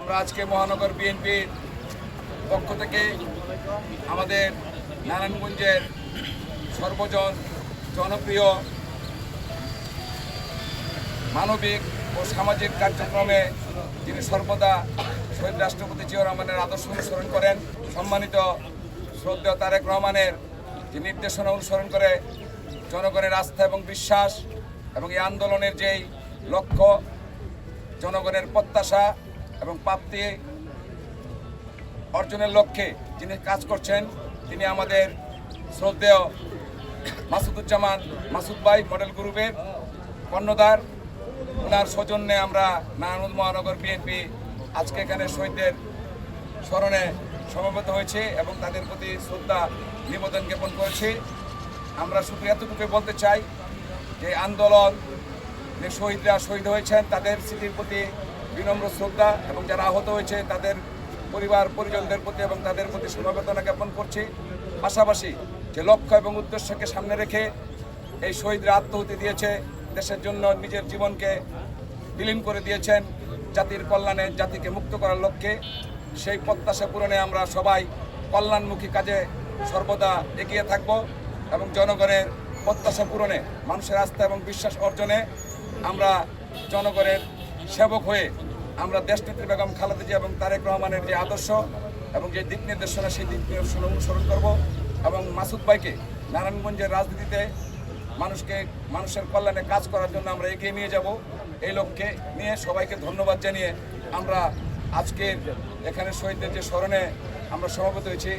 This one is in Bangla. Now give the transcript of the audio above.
আমরা আজকে মহানগর বিএনপির পক্ষ থেকে আমাদের নারায়ণগঞ্জের সর্বজন জনপ্রিয় মানবিক ও সামাজিক কার্যক্রমে যিনি সর্বদা শহীদ রাষ্ট্রপতি জিয়া রহমানের আদর্শ অনুসরণ করেন, সম্মানিত শ্রদ্ধেয় তারেক রহমানের যে নির্দেশনা অনুসরণ করে জনগণের আস্থা এবং বিশ্বাস এবং এই আন্দোলনের যেই লক্ষ্য, জনগণের প্রত্যাশা এবং প্রাপ্তি অর্জনের লক্ষ্যে যিনি কাজ করছেন, তিনি আমাদের শ্রদ্ধেয় মাসুদুজ্জামান মাসুদ ভাই মডেল গ্রুপের কর্ণধার। ওনার সৌজন্যে আমরা নারায়ণ মহানগর বিএনপি আজকে এখানে শহীদদের স্মরণে সমবেত হয়েছে এবং তাদের প্রতি শ্রদ্ধা, নিবেদন জ্ঞাপন করেছি। আমরা শুধু এতটুকু বলতে চাই যে আন্দোলন, যে শহীদরা শহীদ হয়েছেন, তাদের স্মৃতির প্রতি বিনম্র শ্রদ্ধা এবং যারা আহত হয়েছে, তাদের পরিবার, পরিজনদের প্রতি এবং তাদের প্রতি সমবেদনা জ্ঞাপন করছি। পাশাপাশি যে লক্ষ্য এবং উদ্দেশ্যকে সামনে রেখে এই শহীদরা আত্মহতি দিয়েছে দেশের জন্য নিজের জীবনকে বিলীন করে দিয়েছেন জাতির কল্যাণে জাতিকে মুক্ত করার লক্ষ্যে। সেই প্রত্যাশা পূরণে আমরা সবাই কল্যাণমুখী কাজে সর্বদা এগিয়ে থাকব এবং জনগণের প্রত্যাশা পূরণে, মানুষের আস্থা এবং বিশ্বাস অর্জনে আমরা জনগণের সেবক হয়ে আমরা দেশনেত্রী বেগম খালেদা জিয়া এবং তারেক রহমানের যে আদর্শ এবং যে দিক নির্দেশনা, সেই দিক নির্দেশনা অনুসরণ করব এবং মাসুদ ভাইকে নারায়ণগঞ্জের রাজনীতিতে মানুষকে, মানুষের কল্যাণে কাজ করার জন্য আমরা এগিয়ে নিয়ে যাব। এই লক্ষ্যে নিয়ে সবাইকে ধন্যবাদ জানিয়ে আমরা আজকের এখানে শহীদদের যে স্মরণে আমরা সমাবেত হয়েছি।